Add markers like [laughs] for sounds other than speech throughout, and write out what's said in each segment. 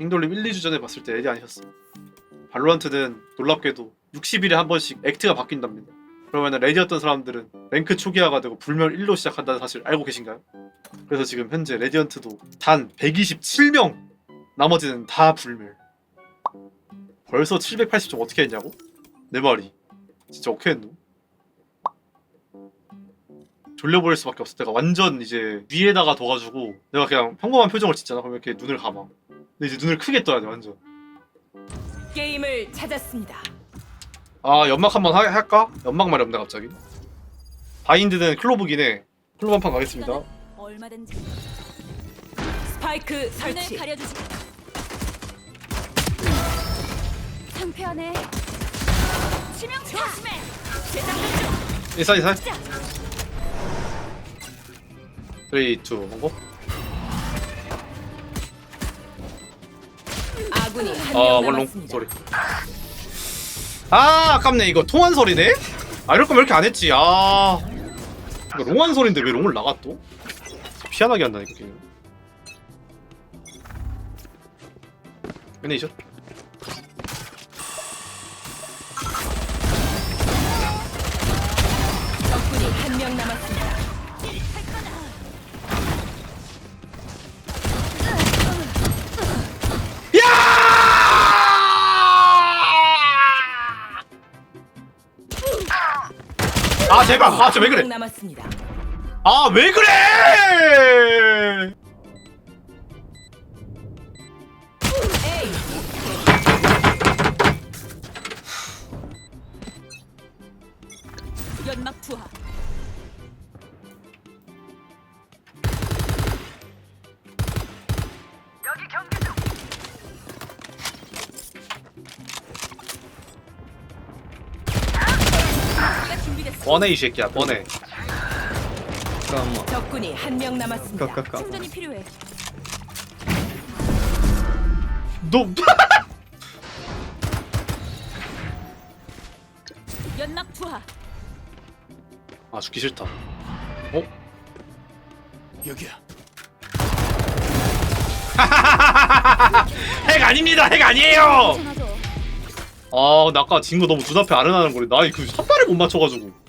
행돌림 1, 2주 전에 봤을 때 애디 아니셨어. 발로란트는 놀랍게도 60일에 한 번씩 액트가 바뀐답니다. 그러면 레디였던 사람들은 랭크 초기화가 되고 불멸 1로 시작한다는 사실 알고 계신가요? 그래서 지금 현재 레디언트도 단 127명 나머지는 다 불멸 벌써 780점 어떻게 했냐고? 내 말이 진짜 어떻게 했노? 졸려버릴 수밖에 없어 내가 완전 이제 위에다가 둬가지고 내가 그냥 평범한 표정을 짓잖아 그러면 이렇게 눈을 감아 근데 이제 눈을 크게 떠야 돼 완전 게임을 찾았습니다. 아 연막 한번 하- 할까? 연막 말이 없네 갑자기 바인드는 클로브긴 해 클로브 한판 가겠습니다 얼마든지 스파이크 눈을 설치. 가려주지. 상편에 치명타. 조심해. 중. 이사 3, 2, 1 고? 아군이 한아명 원롱. 남았습니다. 소리. 아 아깝네. 이거 통한 소리네? 아 이럴 거면 이렇게 안 했지. 아. 이거 롱한 소리인데 왜 롱을 나가 또? 피안하게 한다니까 걔는. 애니션 제발 아 저 왜 그래 남았습니다. 아 왜 그래 뻔해 이 새끼야 뻔해 잠깐만 적군이 한 명 남았습니다. 까까까 충전이 필요해. 너 [laughs] 연막 투하. 아 죽기 싫다 어? 여기야. [laughs] 핵 아닙니다 핵 아니에요 괜찮아져. 아, 나 아까 진거 너무 눈앞에 아른하는 거래. 나그 삿발을 못 맞춰가지고.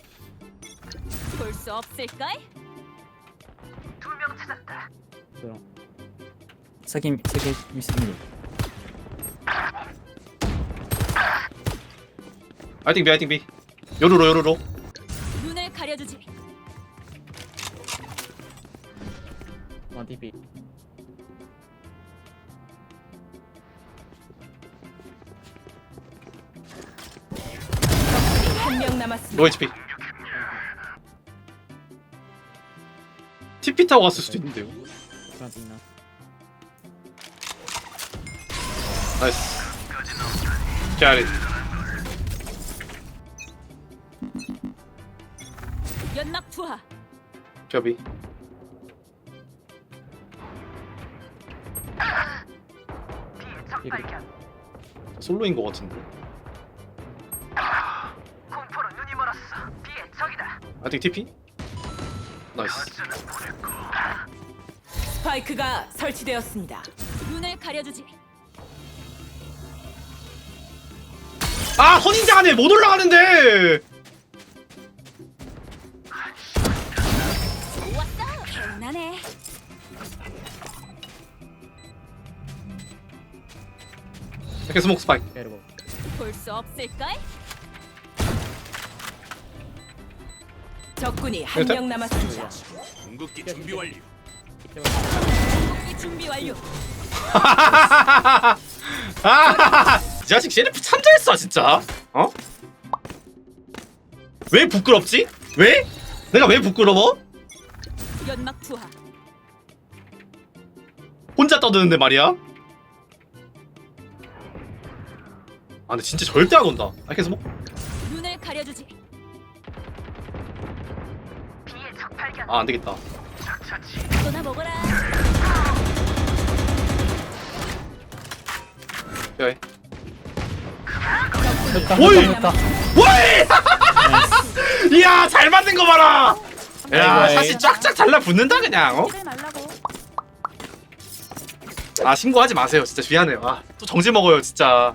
볼수 없을까? 세개 세개 있습니다 아이팅 비, 아이팅 비. 요루로, 요루로. 눈을 가려주지. 와디비 한 명 남았습니다. 로 HP. TP 타고 갔을 수도 있는데요. 라디나 나이스. 캐리. 연막 투하. 겹이. 솔로인 거 같은데. 아이팅 TP? 나이스. 스파이크가 설치되었습니다. 눈을 가려주지. 아, 선인장 안에 못 올라가는데! 개운하네. 이렇게 스모크 스파이크. 볼수 없을까? 적군이 한 명 남았습니다. 궁극기 준비 완료. 이 준비 완료. 아, 이 자식 CNF 참 잘했어 진짜. 어? 왜 부끄럽지? 왜? 내가 왜 부끄러워? 연막 투하. 혼자 떠드는데 말이야. 아 근데 진짜 절대 안 온다. 아 계속 뭐? 눈을 가려주지. 아 안 되겠다. 너나 먹어라. 야, 됐다 오이! 됐다 됐다 오이! [laughs] 이야 잘 맞는 거 봐라. 야 아이고, 사실 쫙쫙 잘라 붙는다 그냥. 어? 말라고. 아 신고하지 마세요 진짜 미안해요 아 또 정지 먹어요 진짜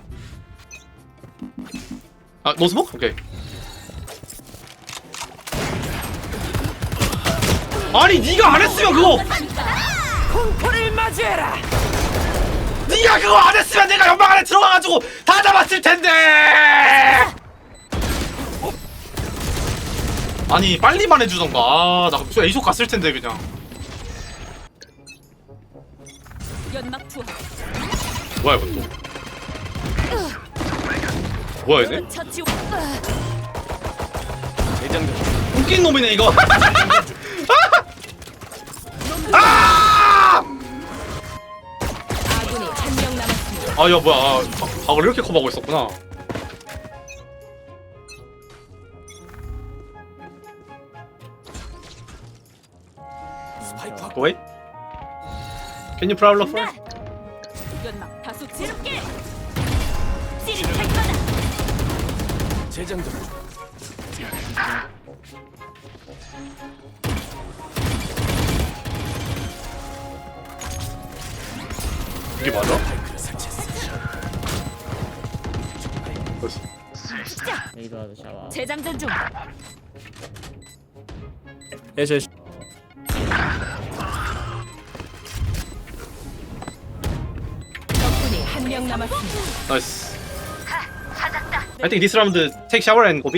아 노스목? 오케이 아니 네가 안 했으면 그거 공포를 맞이해라. 네가 그거 안 했으면 내가 연막 안에 들어가가지고 다 잡았을 텐데 아니 빨리만 해주던가 아나 에이쇼 갔을 텐데 그냥 연막 투하. 뭐야 이거 또 뭐야 얘네? 처치. 대장전. 웃긴 놈이네 이거 [laughs] 아! 아군이 한 명 남았습니다. 아야 뭐야 아, 박- 박을 이렇게 커버하고 있었구나. Wait Can you prowl for? 연막. 찌릿할 거다. 재장전. 이게 맞아? 됐어 레이더 하드 샤워. 재장전 중. 예저 적군이 한 명 남았습니다. 나이스 I think this round take shower and go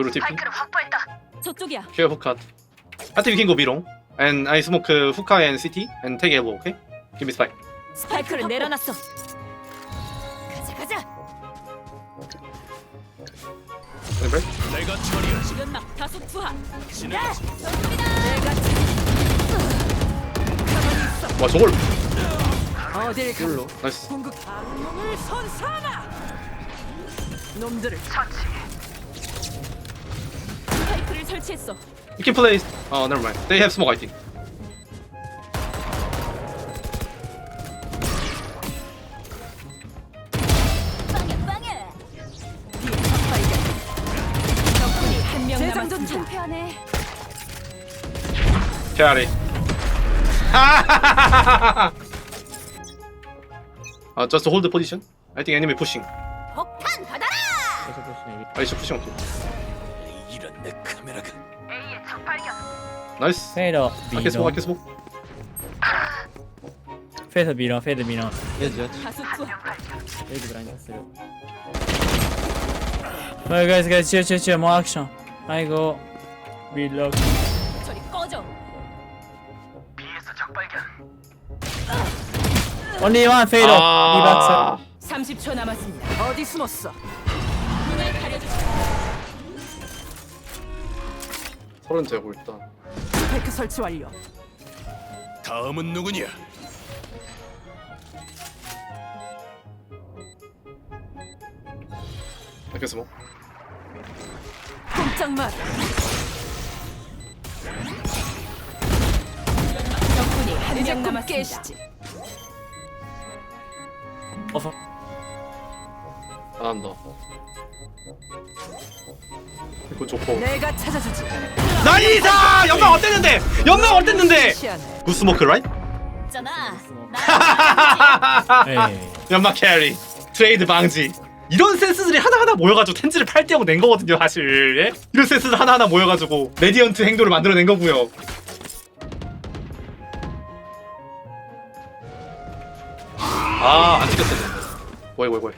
요로 TP 저쪽이야. Cut I think we can go B long And I smoke uh, hookah and CT And take elbow okay? Give me spike 스파이크를 내려놨어. 가자 가자. 내가 처리하지. 연막 다수 투하. 지나가지. 와 저걸 어딜 가? 나이스 악몽을 선사하라. 놈들을 스파이크를 설치했어. You can play Oh never mind They have smoke I think 빵야 빵야. 적군이 한 명 재장전 남았습니다. 중. 편해. Carry. uh, just hold the position. I think enemy pushing. 폭탄 받아라. I should pushing okay. Nice. 페이더. I 미러. can smoke. 페이더 미러. 페이더 브라인드 쓰려. Well guys guys chill chill chill more action. I go. Reload. 저리 꺼져. Only one fatal. 아, 30초 남았습니다. 어디 숨었어? 서른 되고 일단. 스파이크 설치 완료. 다음은 누구냐? Can smoke. 꼼짝 마. 적군이 한명 남았습니다. Offer. 안 한다. 이거 좋고. 내가 찾아주지. 나이사! 연막 어땠는데? 연막 어땠는데? 시안해. 굿 스모크 라이트? 있잖아. [laughs] 에이. 연막 캐리. 트레이드 방지. 이런 센스들이 하나하나 모여가지고 텐즈를 8대0 낸 거거든요 사실 예? 이런 센스들 하나하나 모여가지고 레디언트 행도를 만들어낸 거고요 아안 찍혔어 뭐야 뭐야 뭐야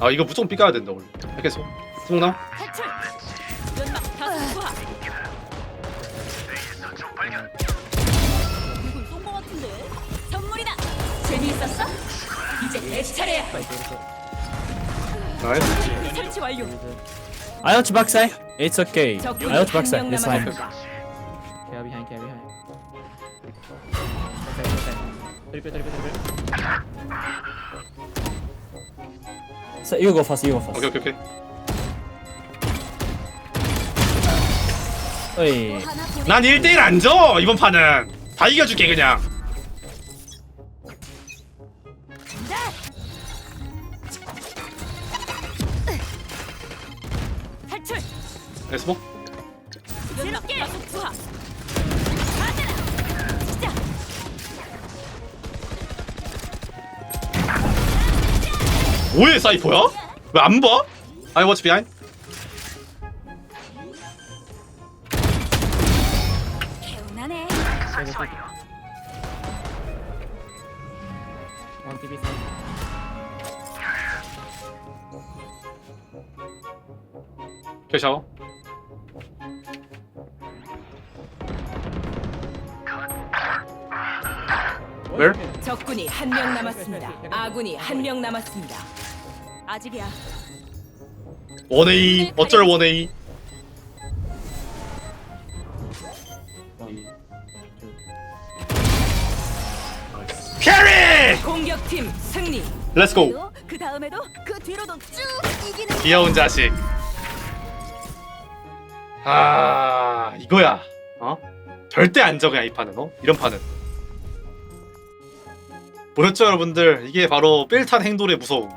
아 이거 무조건 삐까야 된다 원래 알겠어 스모나 탈출. 연막 다수 투하. 누굴 쏜거 같은데? 선물이다. 재미있었어? 이제 내 차례야. 나이스 설치 완료. Watch backside. It's okay. I 적군이 watch 한 backside. 명 It's fine. 남았습니다. Care behind, care behind. Backside, backside. Triple, triple, triple. So you go first. You go first. 오케이 오케이 오케이 어이. 난 1대1 안줘 이번 판은 다 이겨줄게 그냥 탈출. 에스모? 새롭게 투하. 뭐해 사이퍼야? 왜 안 봐? I watch behind. 개운하네. 오케이 샤워. Where? 적군이 한 명 남았습니다. 아군이 한 명 남았습니다. 아직이야. 원A 어쩔 원A. 캐리! 공격팀 승리. Let's go. 그 다음에도 그 뒤로도 쭉 이기는. 귀여운 자식. 아 이거야. 어? 절대 안 적이야 이 판은. 어? 이런 판은. 보셨죠 여러분들? 이게 바로 삘탄 행돌의 무서움.